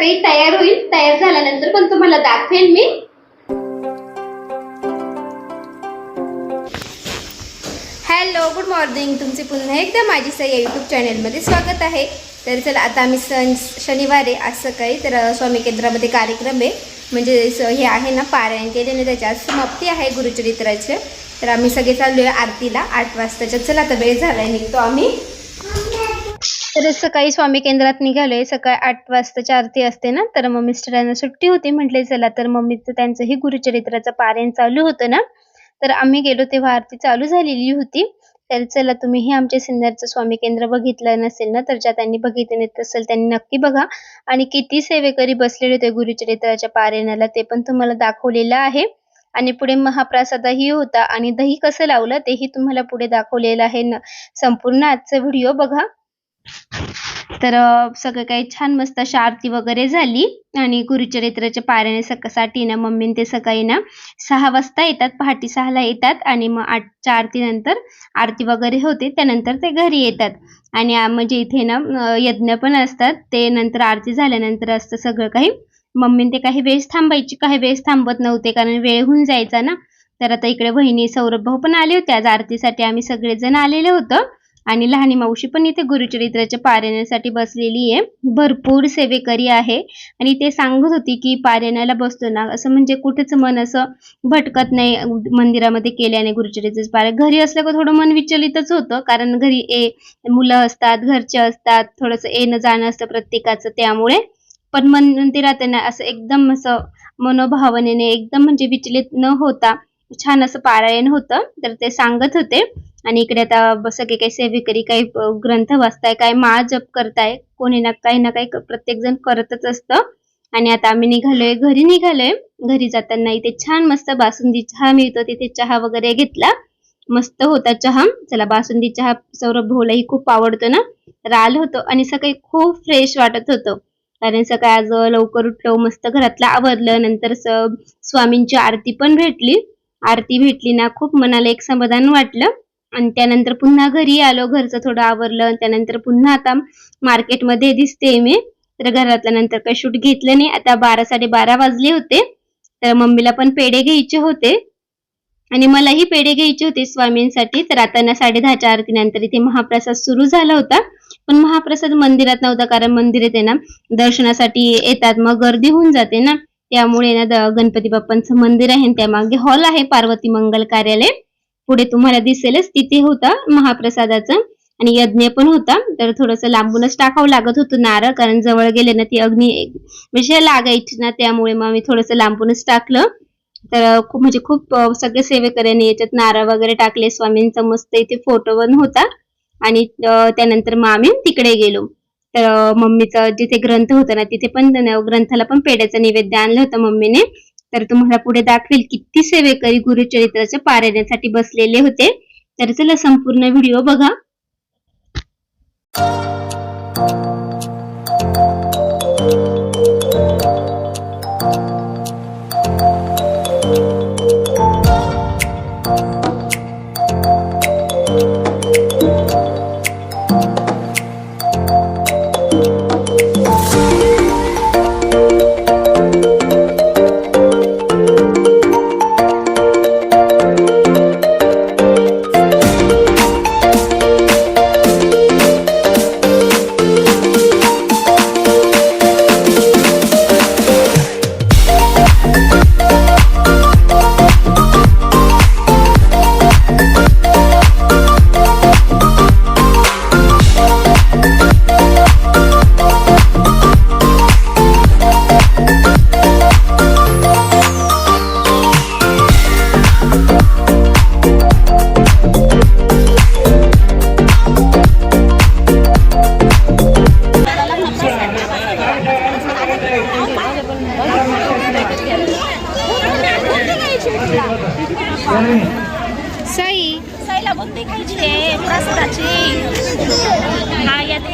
सकाळी तयार होईल तयार झाल्यानंतर पण तुम्हाला दाखवेल मी. हॅलो गुड मॉर्निंग तुमचे पुन्हा एकदा माझी सई या यूट्यूब चॅनेलमध्ये स्वागत आहे. तर चला आता आम्ही सण शनिवार आहे आज सकाळी. तर स्वामी केंद्रामध्ये कार्यक्रम आहे. म्हणजे स- हे आहे ना पारायण केल्याने त्याची आज समाप्ती आहे गुरुचरित्राचे. तर आम्ही सगळे चाललो आहे आरतीला आठ वाजताच्या. चला आता वेळ आहे निघतो आम्ही. तर सकाळी स्वामी केंद्रात निघालोय सकाळी आठ वाजताची आरती असते ना? तर मग मिस्टरांना सुट्टी होती. म्हटले चला. तर मम्मीचं त्यांचंही गुरुचरित्राचं पारायण चालू होतं ना? तर आम्ही गेलो तेव्हा आरती चालू झालेली होती. तर चला तुम्हीही आमच्या सिन्नरचं स्वामी केंद्र बघितलं नसेल ना? तर ज्या त्यांनी बघितलं असेल त्यांनी नक्की बघा. आणि किती सेवेकरी बसलेले होते गुरुचरित्राच्या पारायणाला ते पण तुम्हाला दाखवलेलं आहे. आणि पुढे महाप्रसादही होता. आणि दही कसं लावलं तेही तुम्हाला पुढे दाखवलेलं आहे न? संपूर्ण आजचा व्हिडिओ बघा. तर सगळं काही छान मस्त अशी आरती वगैरे झाली. आणि गुरुचरित्राच्या पारायणासाठी ना मम्मी ते सकाळी ना सहा वाजता येतात पहाटे सहाला येतात. आणि मग आठच्या आरती नंतर आरती वगैरे होते. त्यानंतर ते घरी येतात. आणि म्हणजे इथे ना यज्ञ पण असतात. ते नंतर आरती झाल्यानंतर असतं सगळं काही. मम्मी ते काही वेळेस थांबायची काही वेळेस थांबत नव्हते. कारण वेळ होऊन जायचा ना. तर आता इकडे बहिणी सौरभ भाऊ पण आले होते. आज आरतीसाठी आम्ही सगळेजण आलेलो होतो. आणि लहानी मावशी पण इथे गुरुचरित्राच्या पारायणासाठी बसलेली आहे. भरपूर सेवेकरी आहे. आणि ते सांगत होती की पारायणाला बसतो ना असं म्हणजे कुठेच मन असं भटकत नाही मंदिरामध्ये केल्याने गुरुचरित्राचं पारायण. घरी असलं का थोडं मन विचलितच होतं कारण घरी ए मुलं असतात घरचे असतात थोडंसं येणं जाणं असतं प्रत्येकाचं त्यामुळे. पण मन मंदिरात आहे ना असं एकदम असं मनोभावनेने एकदम म्हणजे विचलित न होता छान असं पारायण होतं. तर ते सांगत होते. आणि इकडे आता सगळे काही सेवेकरी काही ग्रंथ वाचताय काय माळ जप करताय. कोणी ना काही ना काही प्रत्येक जण करतच असतं. आणि आता आम्ही निघालोय घरी निघालोय. घरी जाताना इथे छान मस्त बासुंदी चहा मिळतो. तिथे चहा वगैरे घेतला. मस्त होता चहा. चला बासुंदी चहा सौरभ भाऊलाही खूप आवडतो ना. राल होतो आणि सकाळी खूप फ्रेश वाटत होतं. कारण सकाळी आज लवकर उठलो मस्त घरातलं आवरलं. नंतर स्वामींची आरती पण भेटली. आरती भेटली ना खूप मनाला एक समाधान वाटलं. आणि त्यानंतर पुन्हा घरी आलो घरचं थोडं आवरलं आणि त्यानंतर पुन्हा आता मार्केटमध्ये दिसते मी. तर घरातल्या नंतर काही शूट घेतलं नाही. आता बारा साडेबारा वाजले होते. तर मम्मीला पण पेढे घ्यायचे होते. आणि मलाही पेढे घ्यायचे होते स्वामींसाठी. तर आता ना साडे दहाच्या आरतीनंतर इथे महाप्रसाद सुरू झाला होता. पण महाप्रसाद मंदिरात नव्हता कारण मंदिर आहे ना दर्शनासाठी येतात. मग गर्दी होऊन जाते ना. त्यामुळे ना गणपती बाप्पांचं मंदिर आहे आणि त्यामागे हॉल आहे पार्वती मंगल कार्यालय. पुढे तुम्हाला दिसेलच तिथे होता महाप्रसादाचं आणि यज्ञ पण होता. तर थोडंसं लांबूनच टाकावं लागत होतं नारळ कारण जवळ गेले ना ती अग्नी म्हणजे लागायची ना त्यामुळे मग आम्ही थोडंसं लांबूनच टाकलं. तर खूप म्हणजे खूप सगळे सेवेकऱ्यांनी याच्यात नारळ वगैरे टाकले स्वामींचा मस्त इथे फोटो पण होता. आणि त्यानंतर मग आम्ही तिकडे गेलो. तर मम्मीचा जिथे ग्रंथ होता ना तिथे पण ग्रंथाला पण पेड्याचं नैवेद्य आणलं होतं मम्मीने. तर तुम्हाला पुढे दाखवेल किती सेवेकरी गुरुचरित्राचे पारायणासाठी बसलेले होते. तर चला संपूर्ण व्हिडिओ बघा.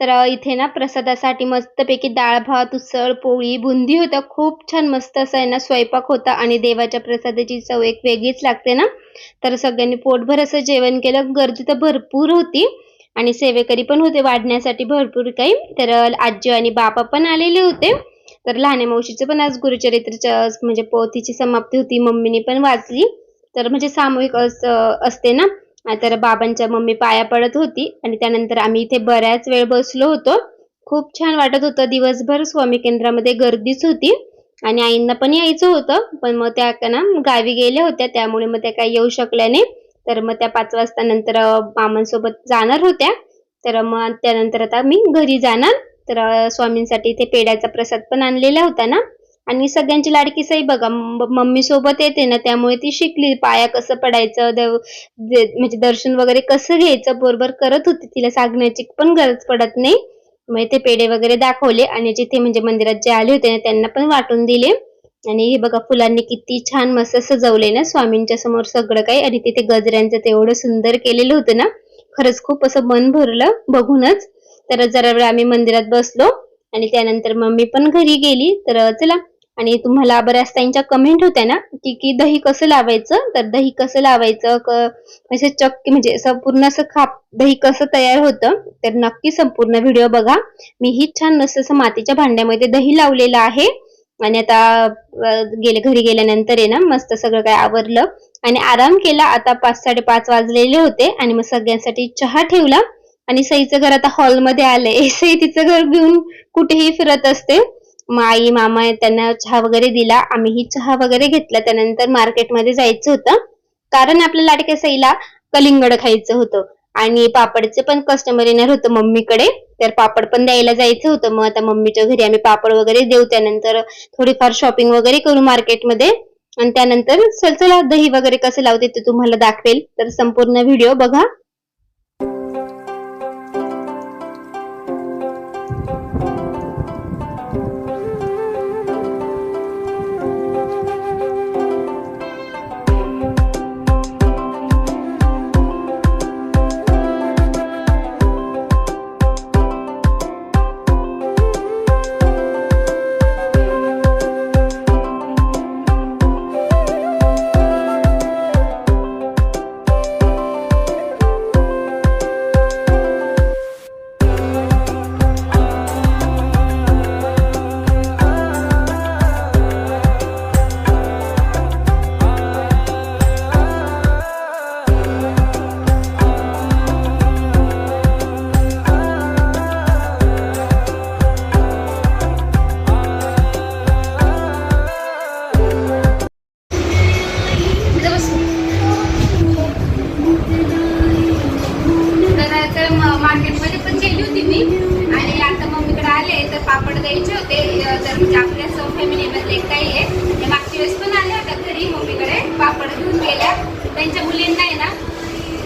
तर इथे ना प्रसादासाठी मस्तपैकी डाळ भात उसळ पोळी बुंदी होतं. खूप छान मस्त असं आहे ना स्वयंपाक होता आणि देवाच्या प्रसादाची चव एक वेगळीच लागते ना. तर सगळ्यांनी पोटभर असं जेवण केलं. गर्दी तर भरपूर होती आणि सेवेकरी पण होते वाढण्यासाठी भरपूर काही. तर आजी आणि बाबा पण आलेले होते. तर लहाने मावशीचं पण आज गुरुचरित्रच्या म्हणजे पोथीची समाप्ती होती. मम्मीने पण वाचली. तर म्हणजे सामूहिक असं असते ना. तर बाबांच्या मम्मी पाया पडत होती आणि त्यानंतर आम्ही इथे बऱ्याच वेळ बसलो होतो. खूप छान वाटत होतं. दिवसभर स्वामी केंद्रामध्ये गर्दीच होती आणि आईंना पण यायचं होतं. पण मग त्या ना गावी गेल्या होत्या. त्यामुळे मग त्या काही येऊ शकल्या नाही. तर मग त्या पाच वाजता नंतर मामांसोबत जाणार होत्या. तर मग त्यानंतर आता मी घरी जाणार. तर स्वामींसाठी इथे पेड्याचा प्रसाद पण आणलेला होता ना. आणि सगळ्यांची लाडकी साई बघा. मम्मी सोबत येते ना त्यामुळे ती शिकली. पाया कसं पडायचं देव म्हणजे दर्शन वगैरे कसं घ्यायचं बरोबर करत होती तिला सांगण्याची पण गरज पडत नाही. मग ते पेढे वगैरे दाखवले आणि जिथे म्हणजे मंदिरात जे आले होते ना त्यांना पण वाटून दिले. आणि हे बघा फुलांनी किती छान मस्त सजवले ना स्वामींच्या समोर सगळं काही. आणि तिथे गजऱ्यांचं ते एवढं सुंदर केलेलं होतं ना खरंच खूप असं मन भरलं बघूनच. तर जरा वेळ आम्ही मंदिरात बसलो आणि त्यानंतर मम्मी पण घरी गेली. तर चला आणि तुम्हाला बऱ्याच ताईंच्या कमेंट होत्या ना की की दही कसं लावायचं? तर दही कसं लावायचं? क असे चक्की म्हणजे असं पूर्ण असं खाप दही कसं तयार होतं? तर नक्की संपूर्ण व्हिडिओ बघा. मी ही छान मस्त असं मातीच्या भांड्यामध्ये दही लावलेलं आहे. आणि आता गेले घरी गेल्यानंतर आहे ना मस्त सगळं काय आवरलं. आणि आराम केला. आता पाच साडेपाच वाजलेले होते. आणि मग सगळ्यांसाठी चहा ठेवला. आणि सईचं घर आता हॉलमध्ये आलंय. सई तिचं घर घेऊन कुठेही फिरत असते. आई मामा त्यांना चहा वगैरे दिला. आम्हीही चहा वगैरे घेतला. त्यानंतर मार्केटमध्ये जायचं होतं. कारण आपल्या लाडक्या सईला कलिंगड खायचं होतं. आणि पापडचे पण कस्टमर येणार होतं मम्मीकडे. तर पापड पण द्यायला जायचं होतं. मग आता मम्मीच्या घरी आम्ही पापड वगैरे देऊ. त्यानंतर थोडीफार शॉपिंग वगैरे करू मार्केटमध्ये. आणि त्यानंतर चल चला दही वगैरे कसं लावते ते तुम्हाला दाखवेल. तर संपूर्ण व्हिडिओ बघा. त्यांच्या मुलींना आहे ना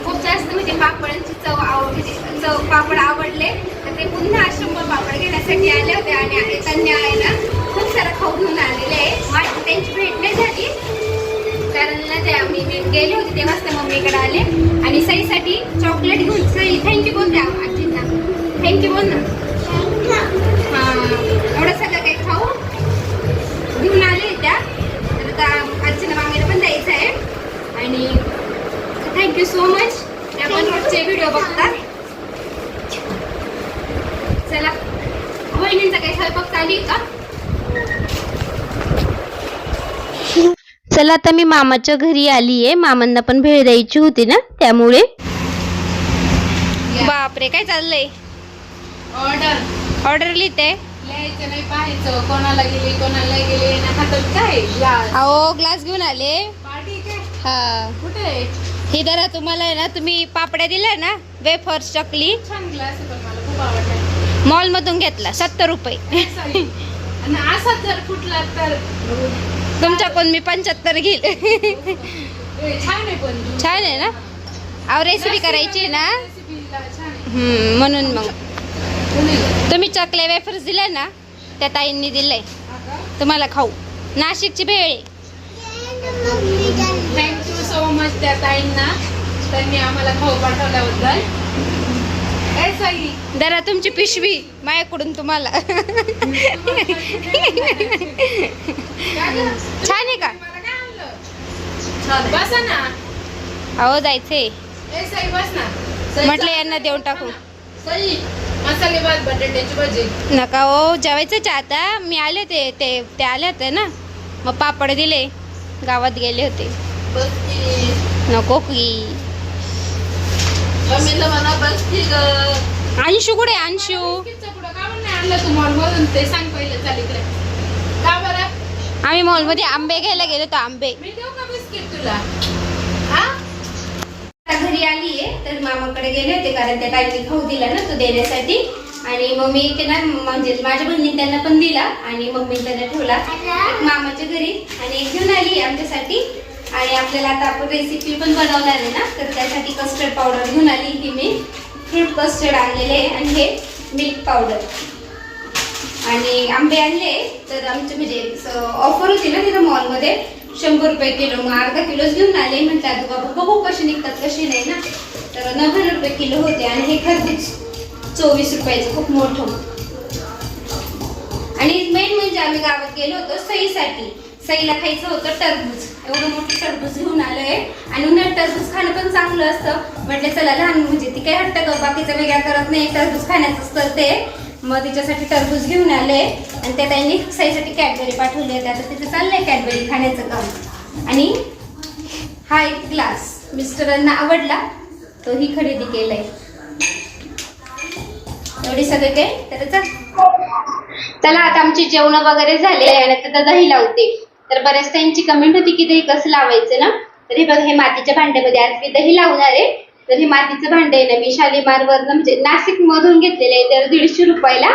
खूप जास्त म्हणजे पापडांची चव आव म्हणजे चव पापड आवडले. तर ते पुन्हा शंभर पापड घेण्यासाठी आले होते आणि त्यांनी आहे ना खूप सारा खाऊ घेऊन आलेले आहे. माझी त्यांची भेट नाही झाली. कारण ना ते आम्ही मी गेले होते तेव्हाच ते मम्मीकडे आले. आणि सईसाठी चॉकलेट घेऊन सई थँक्यू बोल द्या आजींना. थँक्यू बोल ना. हा. व्हिडिओ बघतात. चला. वहिनींचा काही स्वयंपाक चालू आहे का? चला आता मी मामाच्या घरी आली आहे मामांना पण भेळ द्यायची होती ना त्यामुळे. बापरे काय चाललंय? ऑर्डर ऑर्डर लिहिते. लिहायचं नाही पाहायचं. कोणाला गेली कोणाला गेली ना हातात काय? ग्लास अहो ग्लास घेऊन आले. हा. कुठे? आहे? ही जरा तुम्हाला आहे ना तुम्ही पापड्या दिल्या ना वेफर्स चकली. मला खूप आवडला मॉल मधून घेतला सत्तर रुपये. Sorry. आणि असाच जर कुठला तर तुमच्या पण मी पंच्याहत्तर घेईल. छान आहे पण. छान आहे ना? अहो रेसिपी करायची आहे ना? म्हणून मग. तुम्ही चकल्या वेफर्स दिल्या ना त्या ताईंनी दिलंय. तुम्हाला खाऊ. नाशिकची भेळ सो मच त्या ताईंना. त्यांनी आम्हाला खाऊ पाठवल्याबद्दल. ए सई दरा तुमची पिशवी माझ्याकडून तुम्हाला. छान आहे का? बसा ना. अहो जायचंय. ए सई बस ना. सई, म्हटलं यांना देऊन टाकू. सई मसाले भात बटाट्याची भाजी. नका हो जेवायचं आता. मी आले ते ते ते आले होते ना. मग पापड दिले. गावात गेले होते. नको की. अंशू कुठे अंशू? आम्ही मॉलमध्ये आंबे घ्यायला गेलो होतो आंबे. मी देऊ का बिस्किट तुला? हा आता घरी आली आहे तर मामाकडे गेले होते कारण त्या ताईने खाऊ दिला ना तो देण्यासाठी. आणि मग मी ते ना म्हणजे माझ्या बहिणी त्यांना पण दिला आणि मम्मी त्यांना ठेवला. एक मामाच्या घरी. आणि एक घेऊन आली आमच्यासाठी. आणि आपल्याला आता आपण रेसिपी पण बनवणार आहे ना? तर त्यासाठी कस्टर्ड पावडर घेऊन आली ही मी. फ्रूट कस्टर्ड आणलेले आहे आणि हे मिल्क पावडर आणि आंबे आणले तर आमचे म्हणजे ऑफर होती ना तिथं मॉलमध्ये शंभर रुपये किलो. मग अर्धा किलोच घेऊन आले. म्हटलं आता बाबा बघू कसे निघतात कसे नाही ना? तर नव्वद रुपये किलो होते आणि हे खरबूज चोवीस रुपयाचं खूप मोठं. आणि मेन म्हणजे आम्ही गावात गेलो होतो सईसाठी. सईला खायचं होतं टरबूज. एवढं मोठं टरबूज घेऊन आलोय. आणि उन्हाळ्यात टरबूज खाणं पण चांगलं असतं. म्हटलं चला लहान म्हणजे ती काय हट्ट कर बाकीचं वेगळा करत नाही. टरबूज खाण्याचंच असतं ते. मग तिच्यासाठी टरबूज घेऊन आले. आणि त्या त्यांनी सईसाठी कॅडबरी पाठवली. आहे आता तिचं चाललंय कॅडबरी खाण्याचं काम. आणि हा एक ग्लास मिस्टरांना आवडला. तोही खरेदी केलाय. एवढी सगळे काय? तर चल. चला आता आमची जेवण वगैरे झाले. आणि आता दही लावते. तर बऱ्याच त्यांची कमेंट होती की दही कसं लावायचं ना? तर हे बघ हे मातीच्या भांड्यामध्ये आज मी दही लावणार आहे. तर हे मातीचं भांडं आहे ना मी शालिमार वरनं म्हणजे नाशिक मधून घेतलेलं आहे तर दीडशे रुपयाला.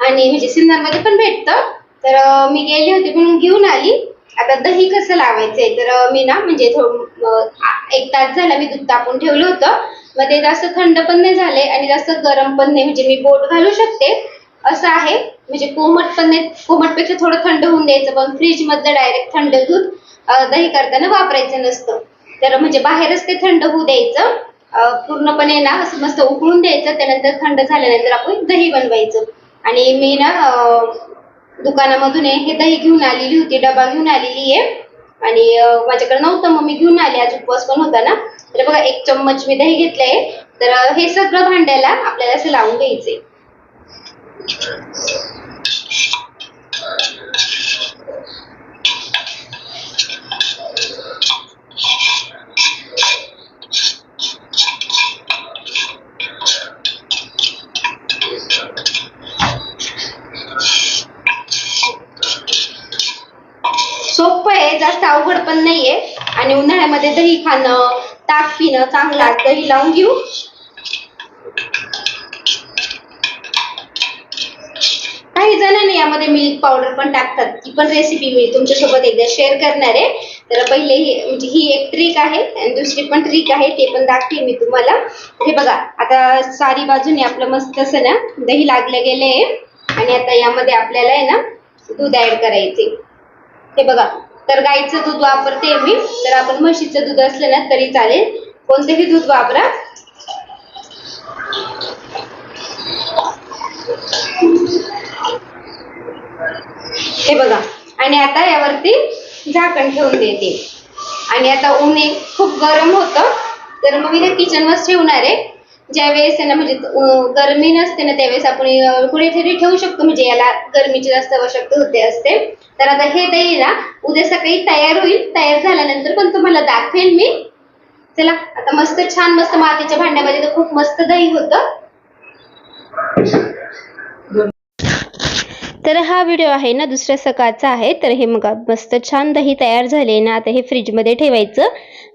आणि म्हणजे सिन्नरमध्ये पण भेटतं. तर मी गेली होती म्हणून घेऊन आली. आता दही कसं लावायचंय? तर मी ना म्हणजे थोडं एक तास झाला मी दूध तापून ठेवलं होतं. मग ते जास्त थंड पण नाही झाले आणि जास्त गरम पण नाही. म्हणजे मी बोट घालू शकते. असं आहे. म्हणजे कोमट पण नाही कोमटपेक्षा थोडं थंड होऊन द्यायचं. पण फ्रीज मधलं डायरेक्ट थंड दूध दही करताना वापरायचं नसतं. तर म्हणजे बाहेरच ते थंड होऊ द्यायचं. पूर्णपणे ना असं मस्त उकळून द्यायचं. त्यानंतर थंड झाल्यानंतर आपण दही बनवायचं. आणि मी ना दुकानामधून आहे हे दही घेऊन आलेली होती डबा घेऊन आलेली आहे. आणि माझ्याकडे नव्हतं मग मी घेऊन आले. आज उपवास पण होता ना. तर बघा एक चम्मच मी दही घेतलंय. तर हे सगळं भांड्याला आपल्याला असं लावून घ्यायचंय सोपं आहे जास्त अवघड पण नाहीये. आणि उन्हाळ्यामध्ये दही खाणं ताक पिणं चांगलं दही लावून घेऊ. काही जणांनी यामध्ये मिल्क पावडर पण टाकतात. ती पण रेसिपी मी तुमच्यासोबत एकदा शेअर करणार आहे. तर पहिले ही म्हणजे ही एक ट्रिक आहे आणि दुसरी पण ट्रिक आहे ते पण दाखते मी तुम्हाला. हे बघा आता सारी बाजूने आपलं मस्त असं ना दही लागलं गेले आणि आता यामध्ये आपल्याला आहे ना दूध ऍड करायचे हे बघा तर गाईचं दूध वापरते मी. तर आपण म्हशीचं दूध असलं ना तरी चालेल. कोणतेही दूध वापरा. हे बघा. आणि आता यावरती झाकण ठेवून देते. आणि आता ऊन एक खूप गरम होतं. तर मग मी ते किचनवर ठेवणार आहे. ज्यावेळेस आहे ना म्हणजे गरमी नसते ना त्यावेळेस आपण कुठेतरी ठेवू शकतो. म्हणजे याला गरमीची जास्त आवश्यकता होते असते. तर आता हे दही ना उद्या सकाळी तयार होईल. तयार झाल्यानंतर पण तुम्हाला दाखवेल मी. चला आता मस्त छान मस्त मातीच्या भांड्यामध्ये तर खूप मस्त दही होतं. तर हा व्हिडिओ आहे ना दुसऱ्या सकाळचा आहे. तर हे मग मस्त छान दही तयार झाले ना. आता हे फ्रीजमध्ये ठेवायचं.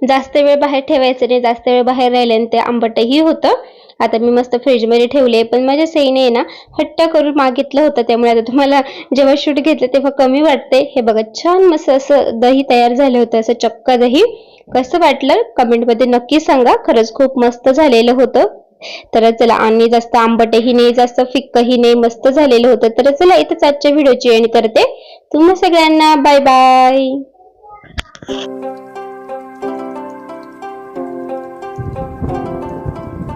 जास्त वेळ बाहेर ठेवायचं नाही. जास्त वेळ बाहेर राहिल्याने ते आंबटही होतं. आता मी मस्त फ्रीजमध्ये ठेवले. पण माझ्या सईने ना हट्ट करून मागितलं होतं. त्यामुळे आता तुम्हाला जेव्हा शूट घेतलं तेव्हा कमी वाटते हे बघा छान मस्त असं दही तयार झालं होतं. असं चक्का दही. कसं वाटलं? कमेंटमध्ये नक्की सांगा. खरंच खूप मस्त झालेलं होतं. तर चला आणि जास्त आंबटही नाही जास्त फिक्कही नाही मस्त झालेलं होतं. तर चला इथंच आजच्या व्हिडिओची एंड करते. तुम्हा सगळ्यांना बाय बाय.